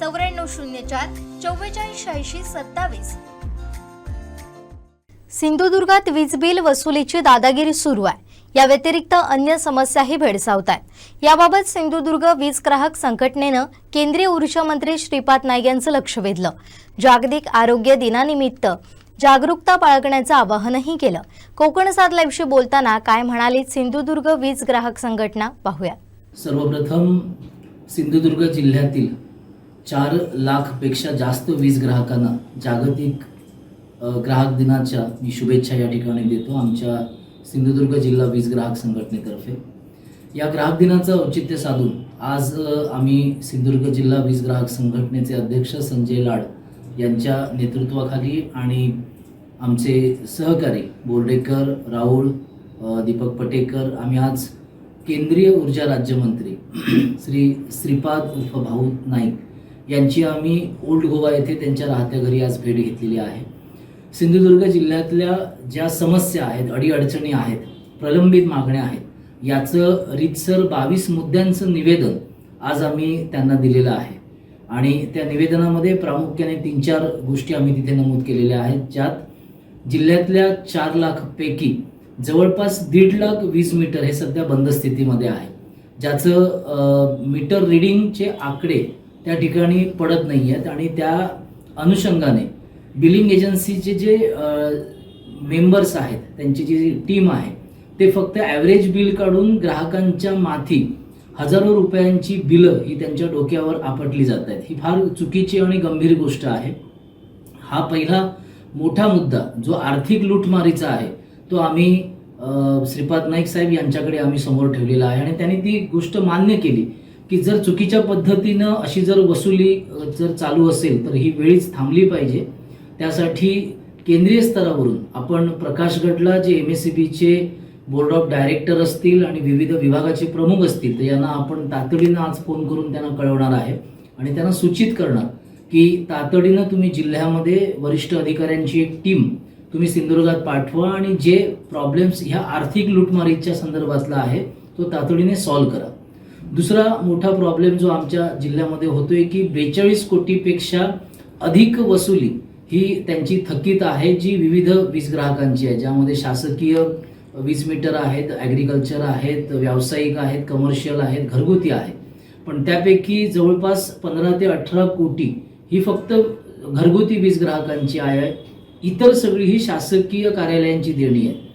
चौऱ्याण्णव शून्य चार चव्वेचाळीस शहाऐंशी सत्तावीस. सिंधुदुर्गात वीज बिल वसुलीची दादागिरी सुरू आहे. या व्यतिरिक्त अन्य समस्याही भेडसावत आहेत याबाबत सिंधुदुर्ग वीज ग्राहक संघटनेनं केंद्रीय ऊर्जा मंत्री श्रीपाद नाईक यांचं लक्ष वेधलं. जागतिक आरोग्य दिनानिमित्त जागरूकता बाळगण्याचं आवाहनही केलं. कोकण सात लाईव्हशी बोलताना काय म्हणाली सिंधुदुर्ग वीज ग्राहक संघटना? पाहूया. सर्वप्रथम सिंधुदुर्ग जिल्ह्यातील चार लाखपेक्षा जास्त वीज ग्राहकांना जागतिक ग्राहक दिनाच्या मी शुभेच्छा या ठिकाणी देतो आमच्या सिंधुदुर्ग जिल्हा वीज ग्राहक संघटनेतर्फे. या ग्राहक दिनाचं औचित्य साधून आज आम्ही सिंधुदुर्ग जिल्हा वीज ग्राहक संघटनेचे अध्यक्ष संजय लाड यांच्या नेतृत्वाखाली आणि आमचे सहकारी बोर्डेकर राहुल दीपक पटेकर आम्ही आज केंद्रीय ऊर्जा राज्यमंत्री श्री श्रीपाद उर्फ भाऊ नाईक यांची आम्ही ओल्ड गोवा येथे त्यांच्या राहत्या घरी आज भेट घेतलेली आहे. सिंधुदुर्ग जिल्ह्यातल्या ज्या समस्या आहेत अडीअडचणी आहेत प्रलंबित मागण्या आहेत याचं रीतसर बावीस मुद्द्यांचं निवेदन आज आम्ही त्यांना दिलेलं आहे. आणि त्या निवेदनामध्ये प्रामुख्याने तीन चार गोष्टी आम्ही तिथे नमूद केलेल्या आहेत ज्यात जिल्ह्यातल्या चार लाखपैकी जवळपास दीड लाख वीज मीटर हे सध्या बंद स्थितीमध्ये आहे. ज्याचं मीटर रिडिंगचे आकडे त्या ठिकाणी पडत नाही आहेत आणि त्या अनुषंगाने बिलिंग एजन्सीचे जे मेंबर्स आहेत त्यांची जी टीम आहे ते फक्त ॲव्हरेज बिल काढून ग्राहकांच्या माथी हजारो रुपयांची बिलं ही त्यांच्या डोक्यावर आपटली जात आहेत. ही फार चुकीची आणि गंभीर गोष्ट आहे. हा पहिला मोठा मुद्दा जो आर्थिक लूटमारीचा आहे तो आम्ही श्रीपाद नाईक साहेब यांच्याकडे आम्ही समोर ठेवलेला आहे आणि त्यांनी ती गोष्ट मान्य केली. की जर चुकीच्या पद्धतीनं अशी जर वसुली जर चालू असेल तर ही वेळीच थांबली पाहिजे. त्यासाठी केंद्रीय स्तरावरून आपण प्रकाशगडला जे एम एस सी बीचे बोर्ड ऑफ डायरेक्टर असतील आणि विविध विभागाचे प्रमुख असतील तर यांना आपण तातडीनं आज फोन करून त्यांना कळवणार आहे. आणि त्यांना सूचित करणार की तातडीनं तुम्ही जिल्ह्यामध्ये वरिष्ठ अधिकाऱ्यांची एक टीम तुम्ही सिंधुदुर्गात पाठवा आणि जे प्रॉब्लेम्स ह्या आर्थिक लूटमारीच्या संदर्भातला आहे तो तातडीने सॉल्व्ह करा. दुसरा मोठा प्रॉब्लेम जो आमच्या जिल्ह्यामध्ये होतोय की बेचाळीस कोटीपेक्षा अधिक वसुली ही त्यांची थकीत आहे जी विविध वीज ग्राहकांची आहे ज्यामध्ये शासकीय वीज मीटर आहेत ॲग्रिकल्चर आहेत व्यावसायिक आहेत कमर्शियल आहेत घरगुती आहेत. पण त्यापैकी जवळपास पंधरा ते अठरा कोटी ही फक्त घरगुती वीज ग्राहकांची आहे. इतर सगळी ही शासकीय कार्यालयांची देणी आहे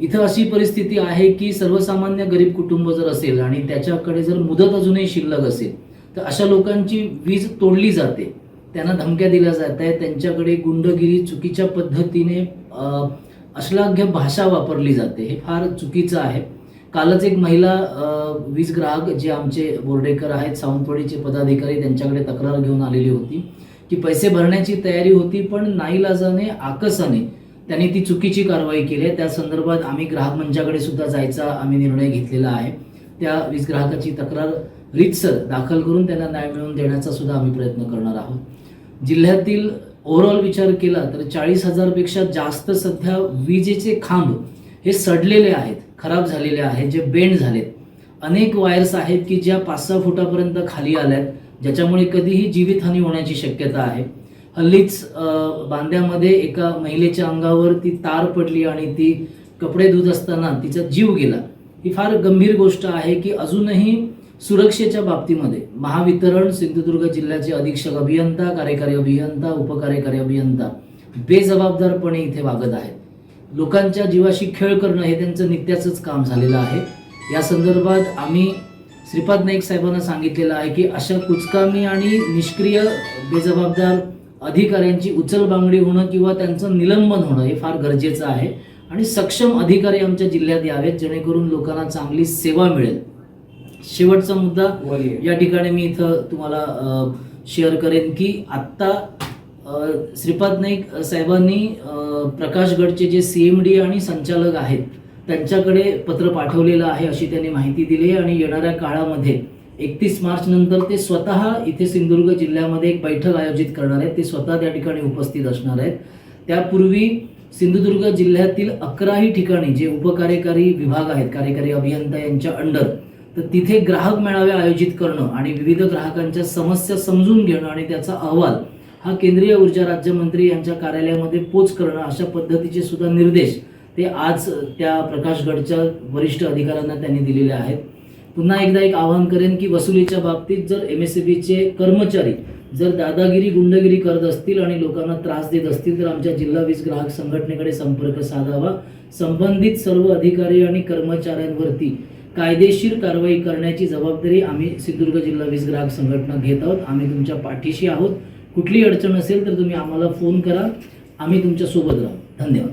इथं अशी परिस्थिती आहे की सर्वसामान्य गरीब कुटुंब जर असेल आणि त्याच्याकडे जर मुदत अजूनही शिल्लक असेल तर अशा लोकांची वीज तोडली जाते. त्यांना धमक्या दिल्या जात आहेत. त्यांच्याकडे गुंडगिरी चुकीच्या पद्धतीने अश्लाघ्य भाषा वापरली जाते. हे फार चुकीचं आहे. कालच एक महिला वीज ग्राहक जे आमचे बोर्डेकर आहेत सावंतवाडीचे पदाधिकारी त्यांच्याकडे तक्रार घेऊन आलेली होती की पैसे भरण्याची तयारी होती पण नाईलाजाने आकसाने त्यांनी ती चुकीची कारवाई केली. आहे त्या संदर्भात आम्ही ग्राहक मंचाकडे सुद्धा जायचा आम्ही निर्णय घेतलेला आहे. त्या वीज ग्राहकाची तक्रार रितसर दाखल करून त्यांना न्याय मिळवून देण्याचा सुद्धा आम्ही प्रयत्न करणार आहोत. जिल्ह्यातील ओव्हरऑल विचार केला तर चाळीस हजारपेक्षा जास्त सध्या विजेचे खांब हे सडलेले आहेत खराब झालेले आहेत जे बेंड झालेत. अनेक वायर्स आहेत की ज्या पाच सहा फुटापर्यंत खाली आल्या आहेत ज्याच्यामुळे कधीही जीवितहानी होण्याची शक्यता आहे. हल्लीच बांद्यामध्ये एका महिलेच्या अंगावर ती तार पडली आणि ती कपडे धुत असताना तिचा जीव गेला. ही फार गंभीर गोष्ट आहे की अजूनही सुरक्षेच्या बाबतीमध्ये महावितरण सिंधुदुर्ग जिल्ह्याचे अधीक्षक अभियंता कार्यकारी अभियंता उपकार्यकारी अभियंता बेजबाबदारपणे इथे वागत आहेत. लोकांच्या जीवाशी खेळ करणं हे त्यांचं नित्याचंच काम झालेलं आहे. या संदर्भात आम्ही श्रीपाद नाईक साहेबांना सांगितलेलं आहे की अशा कुचकामी आणि निष्क्रिय बेजबाबदार अधिकाऱ्यांची उचलबांगडी होणं किंवा त्यांचं निलंबन होणं हे फार गरजेचं आहे. आणि सक्षम अधिकारी आमच्या जिल्ह्यात यावेत जेणेकरून लोकांना चांगली सेवा मिळेल. शेवटचा मुद्दा या ठिकाणी मी इथं तुम्हाला शेअर करेन की आत्ता श्रीपाद नाईक साहेबांनी प्रकाशगडचे जे सी एम डी आणि संचालक आहेत त्यांच्याकडे पत्र पाठवलेलं आहे अशी त्यांनी माहिती दिली आहे. आणि येणाऱ्या काळामध्ये एकतीस मार्च नंतर ते स्वतः इथे सिंधुदुर्ग जिल्ह्यामध्ये एक बैठक आयोजित करणार आहेत. ते स्वतः त्या ठिकाणी उपस्थित असणार आहेत. त्यापूर्वी सिंधुदुर्ग जिल्ह्यातील अकराही ठिकाणी जे उपकार्यकारी विभाग आहेत कार्यकारी अभियंता यांच्या अंडर तर तिथे ग्राहक मेळावे आयोजित करणं आणि विविध ग्राहकांच्या समस्या समजून घेणं आणि त्याचा अहवाल हा केंद्रीय ऊर्जा राज्यमंत्री यांच्या कार्यालयामध्ये पोच करणं अशा पद्धतीचे सुद्धा निर्देश ते आज त्या प्रकाशगडच्या वरिष्ठ अधिकाऱ्यांना त्यांनी दिलेले आहेत. पुन्हा एकदा एक आवाहन करेन की वसुलीच्या बाबतीत जर एम एस बीचे कर्मचारी जर दादागिरी गुंडगिरी करत असतील आणि लोकांना त्रास देत असतील तर आमच्या जिल्हा वीज ग्राहक संघटनेकडे संपर्क साधावा. संबंधित सर्व अधिकारी आणि कर्मचाऱ्यांवरती कायदेशीर कारवाई करण्याची जबाबदारी आम्ही सिंधुदुर्ग जिल्हा वीज ग्राहक संघटना घेत आहोत. आम्ही तुमच्या पाठीशी आहोत. कुठलीही अडचण असेल तर तुम्ही आम्हाला फोन करा. आम्ही तुमच्यासोबत राहू. धन्यवाद.